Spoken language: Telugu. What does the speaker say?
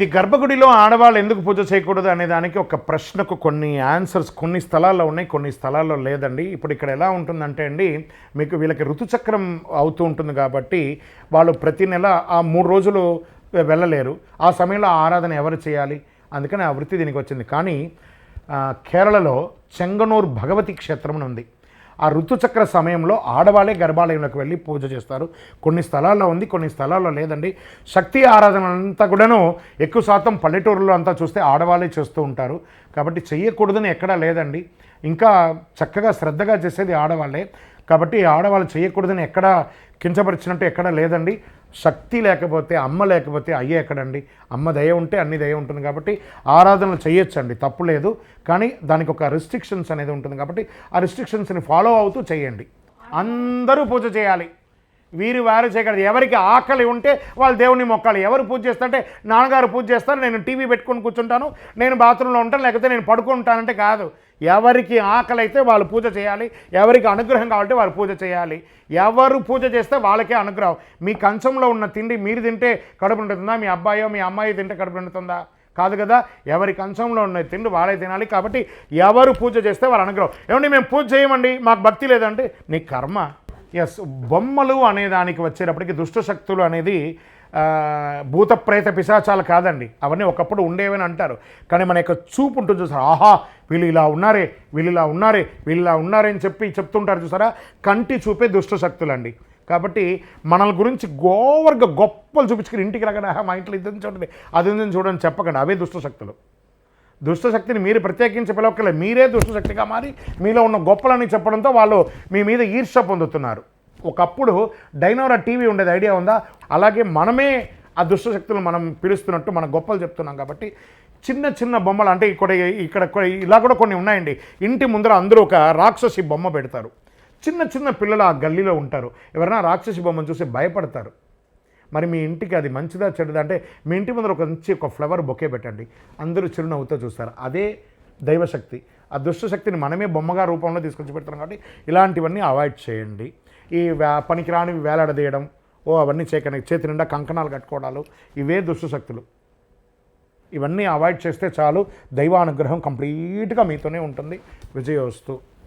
ఇది గర్భగుడిలో ఆడవాళ్ళు ఎందుకు పూజ చేయకూడదు అనే దానికి ఒక ప్రశ్నకు కొన్ని ఆన్సర్స్ కొన్ని స్థలాల్లో ఉన్నాయి కొన్ని స్థలాల్లో లేదండి. ఇప్పుడు ఇక్కడ ఎలా ఉంటుందంటే అండి మీకు వీళ్ళకి ఋతుచక్రం అవుతూ ఉంటుంది కాబట్టి వాళ్ళు ప్రతి నెల ఆ మూడు రోజులు వెళ్ళలేరు. ఆ సమయంలో ఆరాధన ఎవరు చేయాలి? అందుకని ఆ వృత్తి దీనికి వచ్చింది. కానీ కేరళలో చెంగనూరు భగవతి క్షేత్రం అని ఉంది. ఆ ఋతుచక్ర సమయంలో ఆడవాళ్ళే గర్భాలయంలోకి వెళ్ళి పూజ చేస్తారు. కొన్ని స్థలాల్లో ఉంది కొన్ని స్థలాల్లో లేదండి. శక్తి ఆరాధన అంతా కూడాను ఎక్కువ శాతం పల్లెటూరులో అంతా చూస్తే ఆడవాళ్ళే చేస్తూ ఉంటారు. కాబట్టి చేయకూడదని ఎక్కడా లేదండి. ఇంకా చక్కగా శ్రద్ధగా చేసేది ఆడవాళ్ళే. కాబట్టి ఆడవాళ్ళు చేయకూడదని ఎక్కడా కించపరిచినట్టు ఎక్కడా లేదండి. శక్తి లేకపోతే అమ్మ లేకపోతే అయ్యే ఎక్కడండి? అమ్మ దయ ఉంటే అన్ని దయ ఉంటుంది కాబట్టి ఆరాధనలు చేయొచ్చండి తప్పు లేదు. కానీ దానికి ఒక రిస్ట్రిక్షన్స్ అనేది ఉంటుంది కాబట్టి ఆ రిస్ట్రిక్షన్స్ని ఫాలో అవుతూ చేయండి. అందరూ పూజ చేయాలి. వీరు వారు చేయగలరు ఎవరికి ఆకలి ఉంటే వాళ్ళు దేవుని మొక్కాలి. ఎవరు పూజ చేస్తారంటే నాన్నగారు పూజ చేస్తారు నేను టీవీ పెట్టుకొని కూర్చుంటాను నేను బాత్రూంలో ఉంటాను లేకపోతే నేను పడుకుంటానంటే కాదు. ఎవరికి ఆకలి అయితే వాళ్ళు పూజ చేయాలి. ఎవరికి అనుగ్రహం కావాలంటే వారు పూజ చేయాలి. ఎవరు పూజ చేస్తే వాళ్ళకే అనుగ్రహం. మీ కంచంలో ఉన్న తిండి మీరు తింటే కడుపు నిండుతుందా? మీ అబ్బాయో మీ అమ్మాయి తింటే కడుపు నిండుతుందా? కాదు కదా? ఎవరి కంచంలో ఉన్న తిండి వాళ్ళే తినాలి కాబట్టి ఎవరు పూజ చేస్తే వాళ్ళు అనుగ్రహం. ఏమండి మేము పూజ చేయమండి? మాకు భక్తి లేదంటే? నీ కర్మ. ఎస్ బొమ్మలు అనే దానికి వచ్చేటప్పటికి దుష్ట శక్తులు అనేది భూత ప్రేత పిశాచాలు కాదండి. అవన్నీ ఒకప్పుడు ఉండేవని అంటారు. కానీ మన యొక్క చూపు ఉంటుంది చూసారా? ఆహా వీళ్ళు ఇలా ఉన్నారే వీళ్ళు ఇలా ఉన్నారే వీళ్ళు ఇలా ఉన్నారే అని చెప్పి చెప్తుంటారు చూసారా? కంటి చూపే దుష్ట శక్తులండి కాబట్టి మనల గురించి గోవర్గా గొప్పలు చూపించుకుని ఇంటికి రాగానే మా ఇంట్లో ఇది చూడండి అది ఉందని చూడండి చెప్పకండి. అవే దుష్ట శక్తులు దుష్టశక్తిని మీరు ప్రత్యేకించి పిలవక్కర్లేదు. మీరే దుష్టశక్తిగా మారి మీలో ఉన్న గొప్పలని చెప్పడంతో వాళ్ళు మీ మీద ఈర్ష్య పొందుతున్నారు. ఒకప్పుడు డైనోరా టీవీ ఉండేది ఐడియా ఉందా? అలాగే మనమే ఆ దుష్టశక్తులు మనం పిలుస్తున్నట్టు మన గొప్పలు చెప్తున్నాం కాబట్టి చిన్న చిన్న బొమ్మలు అంటే ఇక్కడ ఇక్కడ ఇలా కూడా కొన్ని ఉన్నాయండి. ఇంటి ముందర అందరూ ఒక రాక్షసి బొమ్మ పెడతారు. చిన్న చిన్న పిల్లలు ఆ గల్లీలో ఉంటారు. ఎవరైనా రాక్షసి బొమ్మను చూసి భయపడతారు. మరి మీ ఇంటికి అది మంచిదా చెడుదా అంటే మీ ఇంటి ముందర ఒక మంచి ఒక ఫ్లవర్ బొకే పెట్టండి. అందరూ చిరునవ్వుతో చూస్తారు. అదే దైవశక్తి. ఆ దుష్టశక్తిని మనమే బొమ్మగా రూపంలో తీసుకొచ్చి పెడతాం కాబట్టి ఇలాంటివన్నీ అవాయిడ్ చేయండి. ఈ వే పనికిరానివి వేలాడదీయడం ఓ అవన్నీ చేయకండి. చేతి నిండా కంకణాలు కట్టుకోవడాలు ఇవే దుష్టశక్తులు. ఇవన్నీ అవాయిడ్ చేస్తే చాలు దైవానుగ్రహం కంప్లీట్గా మీతోనే ఉంటుంది. విజయోస్తు